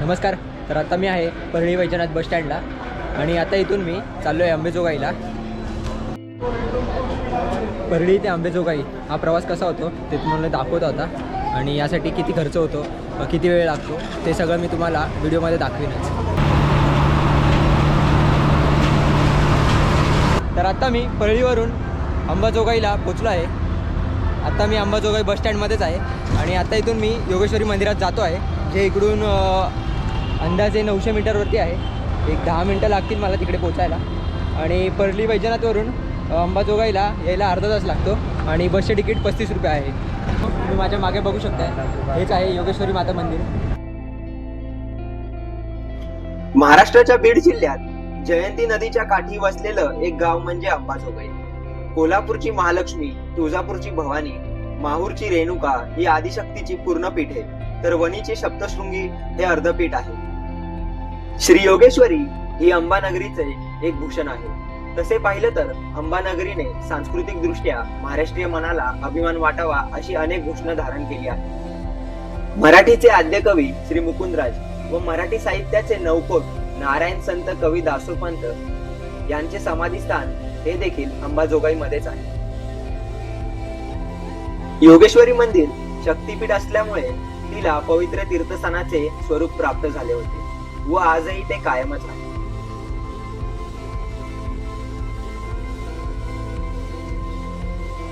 नमस्कार. तर आता मी आहे परळी वैजनाथ बस स्टँडला आणि आता इथून मी चाललो आहे आंबेजोगाईला. परळी ते आंबेजोगाई हा प्रवास कसा होतो ते तुम्हाला दाखवत होता आणि यासाठी किती खर्च होतो किती वेळ लागतो ते सगळं मी तुम्हाला व्हिडिओमध्ये दाखवीनच. तर आता मी परळीवरून अंबाजोगाईला पोचलो आहे. आत्ता मी अंबाजोगाई बस स्टँडमध्येच आहे. आणि आता इथून मी योगेश्वरी मंदिरात जातो आहे. जे इकडून अंदाजे नऊशे मीटरवरती आहे. एक दहा मिनटं लागतील मला तिकडे पोचायला. आणि परली वैजनाथवरून अंबाजोगाईला यायला अर्धा तास लागतो आणि बसचे तिकीट पस्तीस रुपये आहे. तुम्ही माझ्या मागे बघू शकता हेच आहे योगेश्वरी माता मंदिर. महाराष्ट्राच्या बीड जिल्ह्यात जयंती नदीच्या काठी वसलेलं एक गाव म्हणजे अंबाजोगाई. कोल्हापूरची महालक्ष्मी तुळजापूरची भवानी माहूरची रेणुका ही आदिशक्तीची पूर्ण पीठ आहे. तर वणीची सप्तशृंगी हे अर्धपीठ आहे. श्री योगेश्वरी ही अंबानगरीचे एक भूषण आहे. तसे पाहिलं तर अंबानगरीने सांस्कृतिक दृष्ट्या महाराष्ट्रीय मनाला अभिमान वाटावा अशी अनेक भूषण धारण केली आहे मराठीचे आद्य कवी श्री मुकुंदराज व मराठी साहित्याचे नवकोट नारायण संत कवी दासोपंत यांचे समाधीस्थान हे देखील अंबाजोगाईमध्येच आहे. योगेश्वरी मंदिर शक्तीपीठ असल्यामुळे तिला पवित्र तीर्थस्थानाचे स्वरूप प्राप्त झाले होते. व आजही ते कायमच आहे.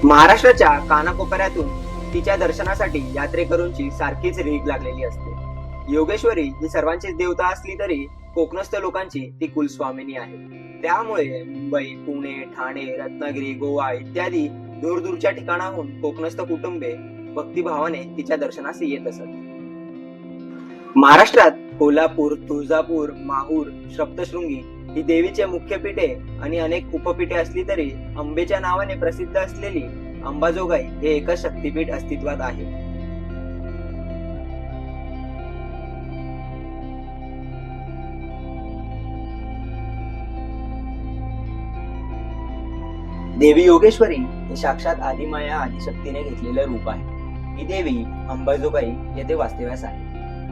महाराष्ट्राच्या कानाकोपऱ्यातून तिच्या दर्शनासाठी यात्रेकरूंची सारखीच रीग लागलेली असते. योगेश्वरी ही सर्वांचीच देवता असली तरी कोकणस्थ लोकांची ती कुलस्वामिनी आहे. त्यामुळे मुंबई पुणे ठाणे रत्नागिरी गोवा इत्यादी दूरदूरच्या ठिकाणाहून कोकणस्थ कुटुंबे भक्तिभावाने तिच्या दर्शनास येत असत. महाराष्ट्रात कोल्हापूर तुळजापूर माहूर सप्तशृंगी ही देवीचे मुख्य पीठे आणि अनेक उपपीठे असली तरी अंबेच्या नावाने प्रसिद्ध असलेली अंबाजोगाई हे एकच शक्तीपीठ अस्तित्वात आहे. देवी योगेश्वरी हे साक्षात आदिमाया आदिशक्तीने घेतलेलं रूप आहे. ही देवी अंबाजोगाई येथे वास्तव्यास आहे.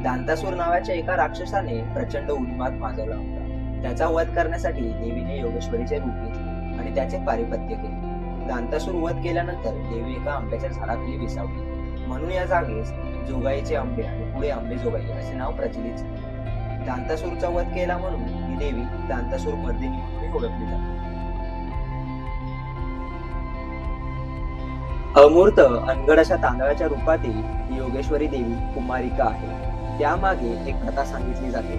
दांतासूर नावाच्या एका राक्षसाने प्रचंड उन्माद माजवला होता. त्याचा वध करण्यासाठी देवीने योगेश्वरीचे रूप घेतले आणि त्याचे पारिपत्य केले. दांतासूर वध केल्यानंतर देवी एका आंब्याच्या झाडाखाली विसावली. म्हणून या जागेस जोगाईचे आंबे आणि पुढे आंबे जोगाई असे नाव प्रचलित झाले. दांतासूरचा वध केला म्हणून ही देवी दांतासूर मर्दिनी म्हणून ओळखली जाते. अमूर्त अनगड अशा तांदळाच्या रूपातील योगेश्वरी देवी कुमारिका आहे. त्यामागे एक कथा सांगितली जाते.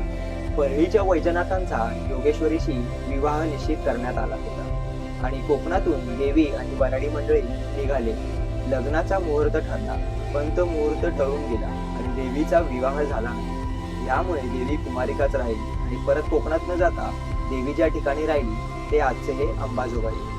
परळीच्या वैजनाथांचा योगेश्वरीशी विवाह निश्चित करण्यात आला होता. आणि कोकणातून देवी आणि वराडी मंडळी निघाले. लग्नाचा मुहूर्त ठरला. पण तो मुहूर्त टळून गेला आणि देवीचा विवाह झाला. यामुळे देवी कुमारिकाच राहिली आणि परत कोकणात न जाता देवी ज्या ठिकाणी राहिली ते आजचे हे अंबाजोगाई.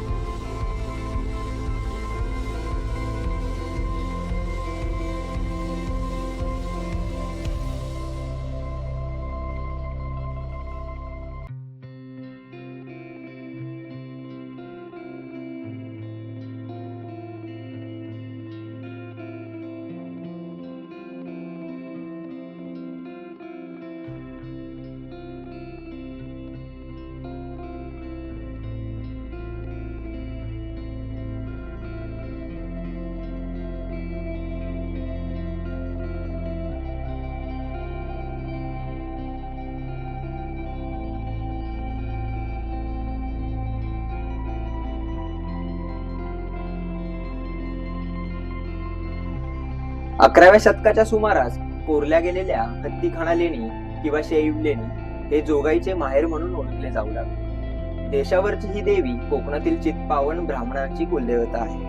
अकराव्या शतकाच्या सुमारास कोरल्या गेलेल्या हत्तीखाना लेणी किंवा शेईव लेणी हे जोगाईचे माहेर म्हणून ओळखले जाऊ लागले. देशावरची ही देवी कोकणातील चितपावन ब्राह्मणांची कुलदेवता आहे.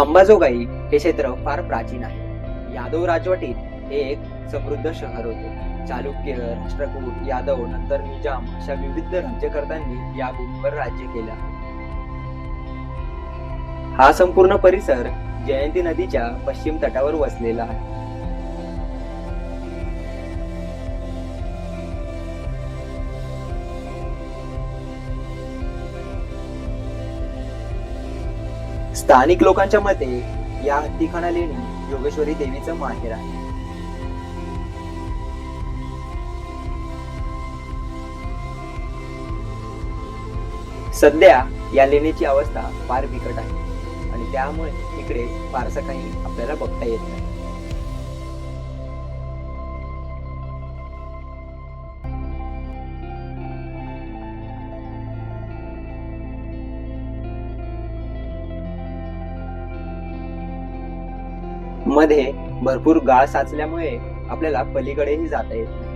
अंबाजोगाई हे क्षेत्र फार प्राचीन आहे. यादव राजवटीत हे एक समृद्ध शहर होते. चालुक्य राष्ट्रकूट यादव नंतर निजाम अशा विविध राज्यकर्त्यांनी या भूमीवर राज्य केले हा संपूर्ण परिसर जयंती नदीच्या पश्चिम तटावर वसलेला आहे. स्थानिक लोकांच्या मते या हत्तीखाना लेणी योगेश्वरी देवीचं माहेर आहे. सध्या या लेणीची अवस्था फार बिकट आहे. त्यामुळे इकडे फारसं काही आपल्याला बघता येत नाही. मध्ये भरपूर गाळ साचल्यामुळे आपल्याला पलीकडेही जाता येत नाही.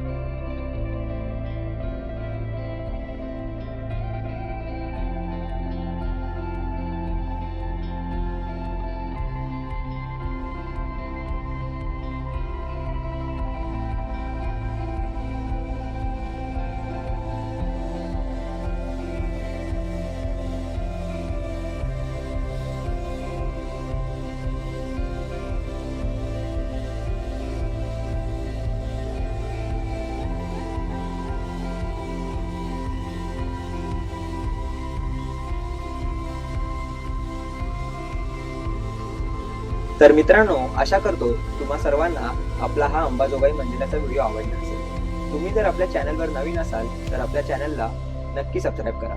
तर मित्रांनो आशा करतो तुम्हा सर्वांना आपला हा अंबाजोगाई मंदिराचा व्हिडिओ आवडला असेल. तुम्ही जर आपल्या चॅनलवर नवीन असाल तर आपल्या चॅनलला नक्की सबस्क्राईब करा.